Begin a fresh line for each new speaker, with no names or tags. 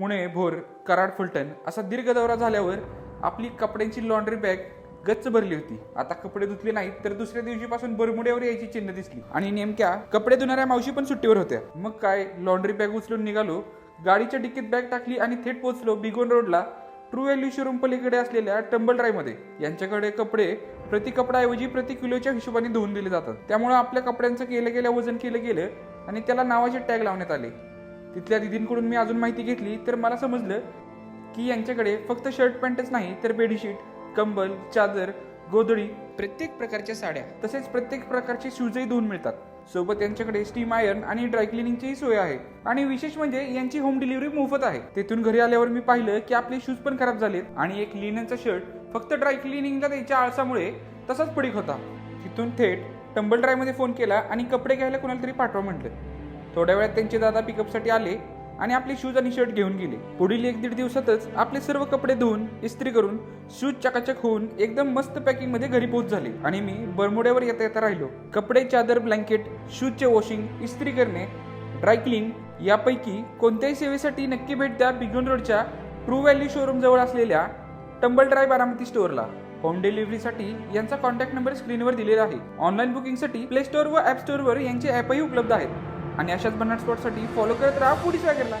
पुणे भोर कराड फलटण असा दीर्घ दौरा झाल्यावर आपली कपड्यांची लॉन्ड्री बॅग गच्च भरली होती. आता कपडे धुतले नाहीत तर दुसऱ्या दिवशीपासून बरमुड्यावर यायची चिन्ह दिसली. आणि नेमक्या कपडे धुणाऱ्या मावशी पण सुट्टीवर होत्या. मग काय लॉन्ड्री बॅग उचलून निघालो गाडीच्या डिक्कीत बॅग टाकली आणि थेट पोहोचलो बिगोन रोडला ट्रू व्हॅल्यू शोरूम पलीकडे असलेल्या टंबल ड्रायमध्ये यांच्याकडे कपडे प्रति कपडाऐवजी प्रति किलोच्या हिशोबाने धुवून दिले जातात. त्यामुळे आपल्या कपड्यांचं केलं गेल्या वजन केलं गेलं आणि त्याला नावाचे टॅग लावण्यात आले. तिथल्या दिदींकडून मी अजून माहिती घेतली तर मला समजलं की यांच्याकडे फक्त शर्ट पॅन्टच नाही तर बेडशीट कंबल चादर गोधडी प्रत्येक प्रकारच्या साड्या. तसेच प्रत्येक प्रकारचे शूजही धुवून मिळतात. सोबत यांच्याकडे स्टीम आयर्न आणि ड्राय क्लिनिंगचीही सोय आहे. आणि विशेष म्हणजे यांची होम डिलिव्हरी मोफत आहे. तिथून घरी आल्यावर मी पाहिलं की आपले शूज पण खराब झालेत आणि एक लिननचा शर्ट फक्त ड्राय क्लिनिंगला द्यायच्या आळसामुळे तसाच पडीक होता. तिथून थेट टंबल ड्रायमध्ये फोन केला आणि कपडे घ्यायला कोणाला तरी पाठवा म्हटलं. थोड्या वेळात त्यांचे दादा पिकअपसाठी आले आणि आपले शूज आणि शर्ट घेऊन गेले. पुढील एक दीड दिवसातच आपले सर्व कपडे धुवून इस्त्री करून शूज चकाचक होऊन एकदम मस्त पॅकिंगमध्ये घरी पोहोच झाले. आणि मी बरमुड्यावर येता येता राहिलो. कपडे चादर ब्लँकेट शूजचे वॉशिंग इस्त्री करणे ड्रायक्लीन यापैकी कोणत्याही सेवेसाठी नक्की भेट द्या बिगन रोडच्या ट्रू व्हॅली शोरूम जवळ असलेल्या टंबल ड्राय बारामती स्टोअरला होम डिलिव्हरीसाठी यांचा कॉन्टॅक्ट नंबर स्क्रीनवर दिलेला आहे. ऑनलाईन बुकिंगसाठी प्ले स्टोअर व ॲप स्टोअरवर यांचे ॲपही उपलब्ध आहेत. आणि अशाच भन्नाट स्पॉटसाठी फॉलो करत राहा पुढील वॅगरला